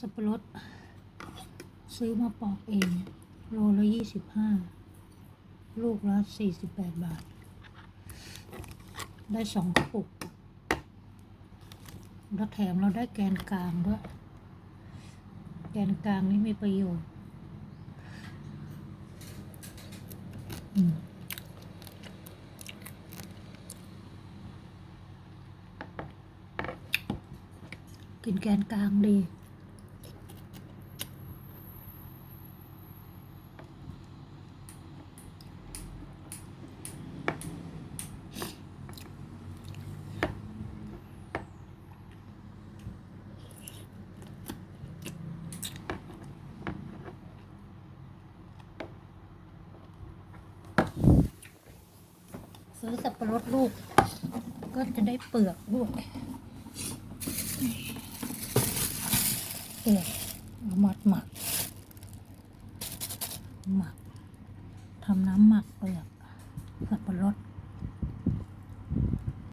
สับปะรด ซื้อมาปอกเอง โลละยี่สิบห้าลูกละสี่สิบแปดบาท ได้สองกระปุก แล้วแถมเราได้แกนกลางด้วย แกนกลางนี่มีประโยชน์กินแกนกลางดี ซื้อสับปะรดลูก ก็จะได้เปลือกด้วยเปลือกเอดหมักหมักทำน้ำหมักเปลือกสับปะรด